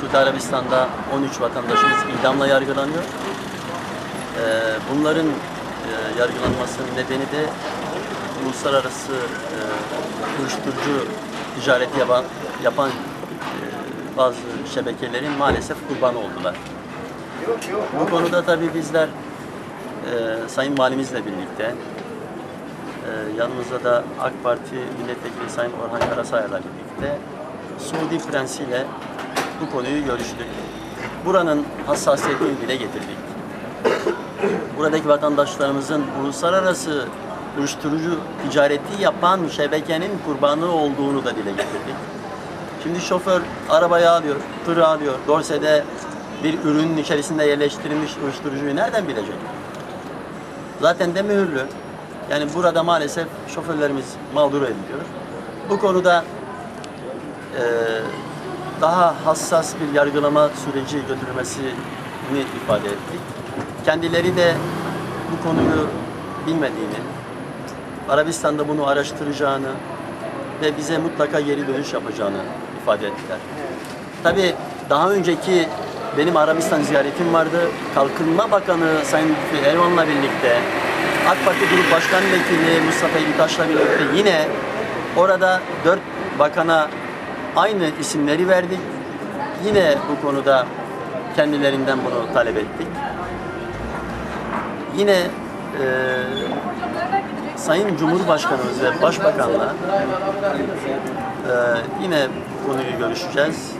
Suudi Arabistan'da 13 vatandaşımız idamla yargılanıyor. Ee, bunların e, yargılanmasının nedeni de uluslararası e, uyuşturucu ticareti yapan, yapan e, bazı şebekelerin maalesef kurbanı oldular. Bu konuda tabii bizler e, Sayın Valimizle birlikte e, yanımızda da AK Parti Milletvekili Sayın Orhan Karasayar'la birlikte Suudi Prensi ile bu konuyu görüştük. Buranın hassasiyetini dile getirdik. Buradaki vatandaşlarımızın uluslararası uyuşturucu ticareti yapan şebekenin kurbanı olduğunu da dile getirdik. Şimdi şoför arabayı alıyor, tırı alıyor. Dorse'de bir ürünün içerisinde yerleştirilmiş uyuşturucuyu nereden bilecek? Zaten de mühürlü. Yani burada maalesef şoförlerimiz mağdur ediliyor. Bu konuda daha hassas bir yargılama süreci götürülmesini ifade ettik. Kendileri de bu konuyu bilmediğini, Arabistan'da bunu araştıracağını ve bize mutlaka geri dönüş yapacağını ifade ettiler. Tabii daha önceki benim Arabistan ziyaretim vardı. Kalkınma Bakanı Sayın Lütfi Elvan'la birlikte AK Parti Grup Başkan Vekili Mustafa İltaş'la birlikte yine orada dört bakana aynı isimleri verdik. Yine bu konuda kendilerinden bunu talep ettik. Yine eee Sayın Cumhurbaşkanımız ve Başbakanla eee, yine konuyu görüşeceğiz.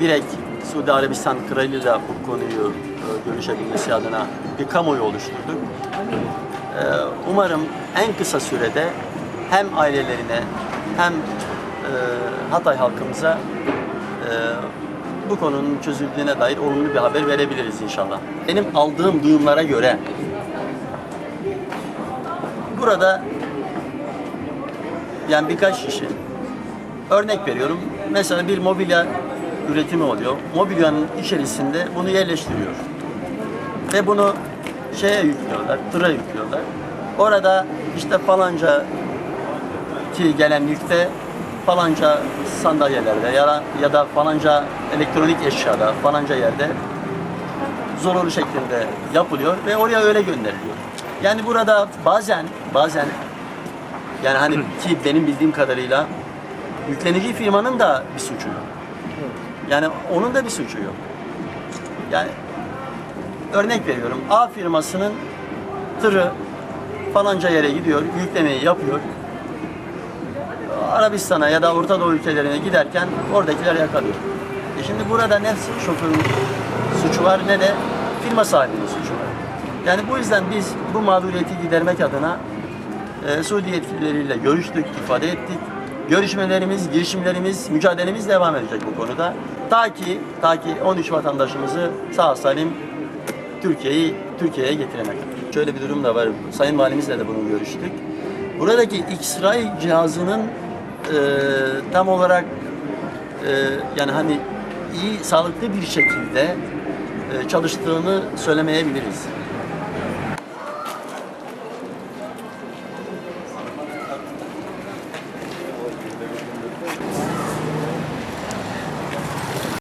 Direkt Suudi Arabistan Kralı'yla bu konuyu e, görüşebilmesi adına bir kamuoyu oluşturduk. Eee, umarım en kısa sürede hem ailelerine hem Hatay halkımıza eee, bu konunun çözüldüğüne dair olumlu bir haber verebiliriz inşallah. Benim aldığım duyumlara göre burada yani birkaç kişi örnek veriyorum. Mesela bir mobilya üretimi oluyor. Mobilyanın içerisinde bunu yerleştiriyor. Ve bunu şeye yüklüyorlar, tıra yüklüyorlar. Orada işte falanca ki gelen yükte falanca sandalyelerde ya da, ya da falanca elektronik eşyada falanca yerde zorunlu şeklinde yapılıyor ve oraya öyle gönderiliyor. Yani burada bazen bazen yani hani ki benim bildiğim kadarıyla yüklenici firmanın da bir suçu yok. Yani onun da bir suçu yok. Yani örnek veriyorum A firmasının tırı falanca yere gidiyor, yüklemeyi yapıyor. Arabistan'a ya da Orta Doğu ülkelerine giderken oradakiler yakalıyor. E şimdi burada ne şoförün suçu var ne de firma sahibinin suçu var. Yani bu yüzden biz bu mağduriyeti gidermek adına e, Suudi yetkilileriyle görüştük, ifade ettik. Görüşmelerimiz, girişimlerimiz, mücadelemiz devam edecek bu konuda. Ta ki, ta ki 13 vatandaşımızı sağ salim Türkiye'yi Türkiye'ye getirene. Şöyle bir durum da var. Sayın Valimizle de bunu görüştük. Buradaki X-ray cihazının e, tam olarak e, yani hani iyi, sağlıklı bir şekilde e, çalıştığını söylemeyebiliriz.